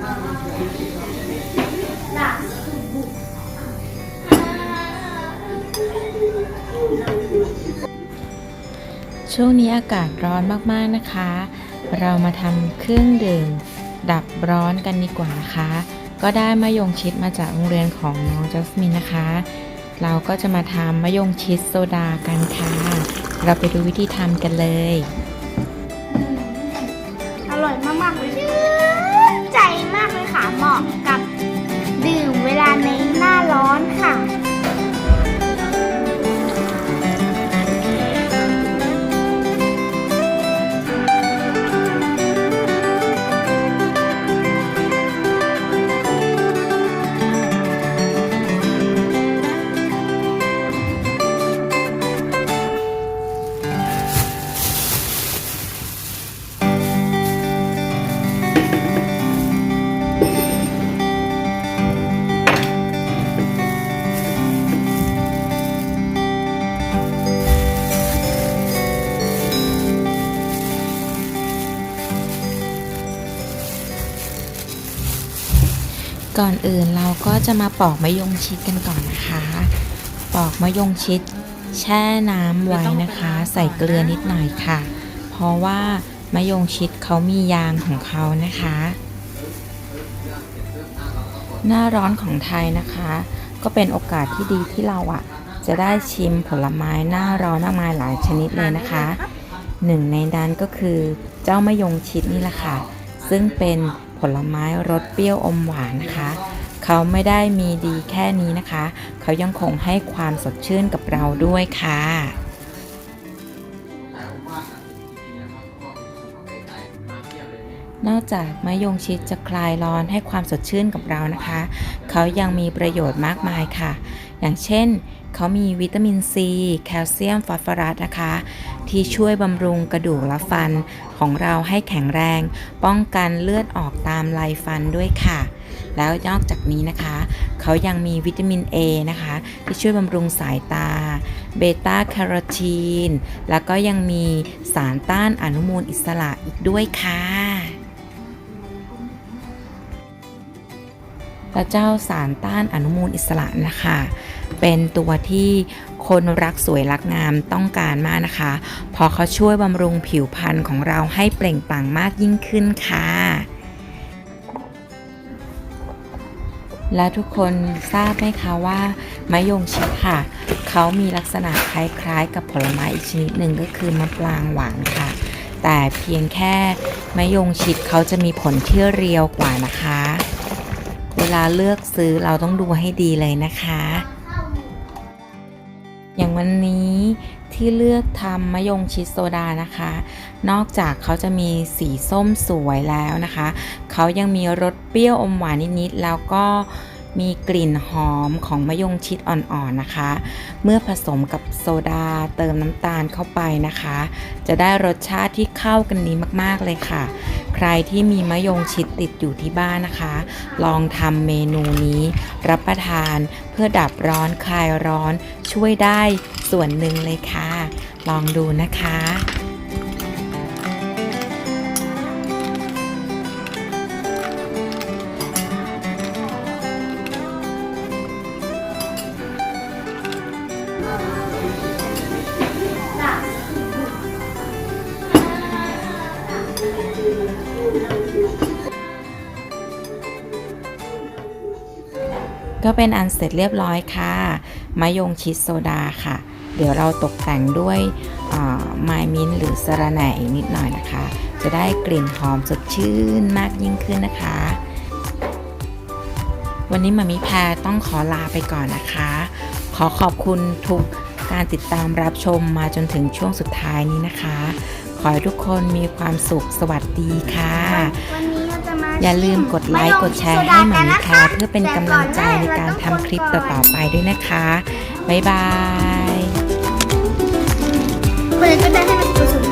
ช่วงนี้อากาศร้อนมากๆนะคะ เรามาทำเครื่องดื่มดับร้อนกันดีกว่านะคะ ก็ได้มะยงชิดมาจากโรงเรียนของน้องจัสมินนะคะ เราก็จะมาทำมะยงชิดโซดากันค่ะ เราไปดูวิธีทำกันเลย อร่อยมากๆเลย เลยค่ะเหมาะกับดื่มเวลาในหน้าร้อนค่ะ ก่อนอื่นเราก็จะมาปอกมะยงชิดกันก่อนนะคะ ปอกมะยงชิด แช่น้ำไว้นะคะ ใส่เกลือนิดหน่อยค่ะ เพราะว่ามะยงชิดเขามียางของเขานะคะ หน้าร้อนของไทยนะคะ ก็เป็นโอกาสที่ดีที่เราอะ จะได้ชิมผลไม้หน้าร้อนมากมายหลายชนิดเลยนะคะหนึ่งในนั้นก็คือเจ้ามะยงชิดนี่แหละค่ะ ซึ่งเป็น ผลไม้รสเปรี้ยวอมหวานนะคะ เขาไม่ได้มีดีแค่นี้นะคะ เขายังคงให้ความสดชื่นกับเราด้วยค่ะนอกจากมะยงชิดจะคลายร้อนให้ความสดชื่นกับเรานะคะ เขายังมีประโยชน์มากมายค่ะ อย่างเช่น เขามีวิตามินซี แคลเซียมฟอสฟอรัสนะคะ ที่ช่วยบำรุงกระดูกและฟันของเราให้แข็งแรง ป้องกันเลือดออกตามลายฟันด้วยค่ะ แล้วนอกจากนี้นะคะ เขายังมีวิตามิน A นะคะ ที่ช่วยบำรุงสายตา เบต้าแคโรทีน แล้วก็ยังมีสารต้านอนุมูลอิสระอีกด้วยค่ะ และเจ้าสารต้านอนุมูลอิสระนะคะ เป็นตัวที่คนรักสวยรักงามต้องการมากนะคะเพราะเขาช่วยบำรุงผิวพรรณของเราให้เปล่งปลั่งมากยิ่งขึ้นค่ะ และทุกคนทราบไหมคะว่ามะยงชิดค่ะ เขามีลักษณะคล้ายๆ กับผลไม้อีกชนิดหนึ่งก็คือมะปรางหวานค่ะ แต่เพียงแค่มะยงชิดเขาจะมีผลที่เรียวกว่านะคะ เวลาเลือกซื้อเราต้องดูให้ดีเลยนะคะ อย่างวันนี้ที่เลือกทำมะยงชิดโซดานะคะ นอกจากเขาจะมีสีส้มสวยแล้วนะคะ เขายังมีรสเปรี้ยวอมหวานนิดๆแล้วก็ มีกลิ่นหอมของมะยงชิดอ่อนๆนะคะ เมื่อผสมกับโซดาเติมน้ำตาลเข้าไปนะคะ จะได้รสชาติที่เข้ากันดีมากๆเลยค่ะ ใครที่มีมะยงชิดติดอยู่ที่บ้านนะคะ ลองทำเมนูนี้ รับประทานเพื่อดับร้อนคลายร้อนช่วยได้ส่วนหนึ่งเลยค่ะ ลองดูนะคะ ก็เป็นอันเสร็จเรียบร้อยค่ะ มะยงชิดโซดาค่ะ เดี๋ยวเราตกแต่งด้วยไมมินหรือสะระแหน่อีกนิดหน่อยนะคะ จะได้กลิ่นหอมสดชื่นมากยิ่งขึ้นนะคะ วันนี้มามิแพรต้องขอลาไปก่อนนะคะ ขอขอบคุณทุกการติดตามรับชมมาจนถึงช่วงสุดท้ายนี้นะคะ ขอให้ทุกคนมีความสุขสวัสดีค่ะ อย่าลืมกดไลค์กดแชร์ให้หมามิแคร์เพื่อเป็นกำลังใจในการทำคลิปต่อๆไปด้วยนะคะ บ๊ายบายเปิดก็ได้ให้มันผสม